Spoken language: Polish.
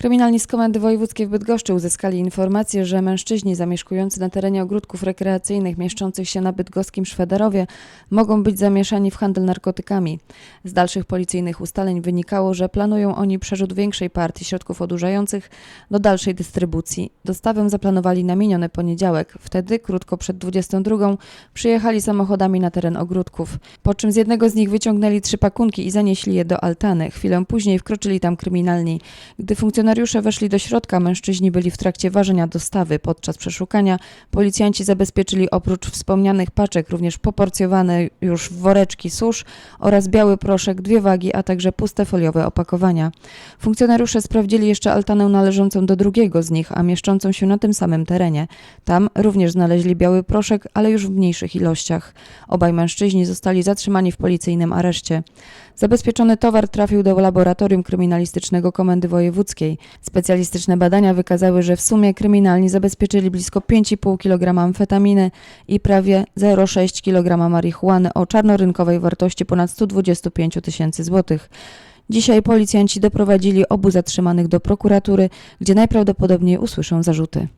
Kryminalni z Komendy Wojewódzkiej w Bydgoszczy uzyskali informację, że mężczyźni zamieszkujący na terenie ogródków rekreacyjnych mieszczących się na bydgoskim Szwederowie mogą być zamieszani w handel narkotykami. Z dalszych policyjnych ustaleń wynikało, że planują oni przerzut większej partii środków odurzających do dalszej dystrybucji. Dostawę zaplanowali na miniony poniedziałek. Wtedy, krótko przed 22, przyjechali samochodami na teren ogródków, po czym z jednego z nich wyciągnęli trzy pakunki i zanieśli je do altany. Chwilę później wkroczyli tam kryminalni. Gdy funkcjonariusze weszli do środka, mężczyźni byli w trakcie ważenia dostawy. Podczas przeszukania policjanci zabezpieczyli oprócz wspomnianych paczek również poporcjowane już woreczki susz oraz biały proszek, dwie wagi, a także puste foliowe opakowania. Funkcjonariusze sprawdzili jeszcze altanę należącą do drugiego z nich, a mieszczącą się na tym samym terenie. Tam również znaleźli biały proszek, ale już w mniejszych ilościach. Obaj mężczyźni zostali zatrzymani w policyjnym areszcie. Zabezpieczony towar trafił do laboratorium kryminalistycznego Komendy Wojewódzkiej. Specjalistyczne badania wykazały, że w sumie kryminalni zabezpieczyli blisko 5,5 kg amfetaminy i prawie 0,6 kg marihuany o czarnorynkowej wartości ponad 125 tysięcy złotych. Dzisiaj policjanci doprowadzili obu zatrzymanych do prokuratury, gdzie najprawdopodobniej usłyszą zarzuty.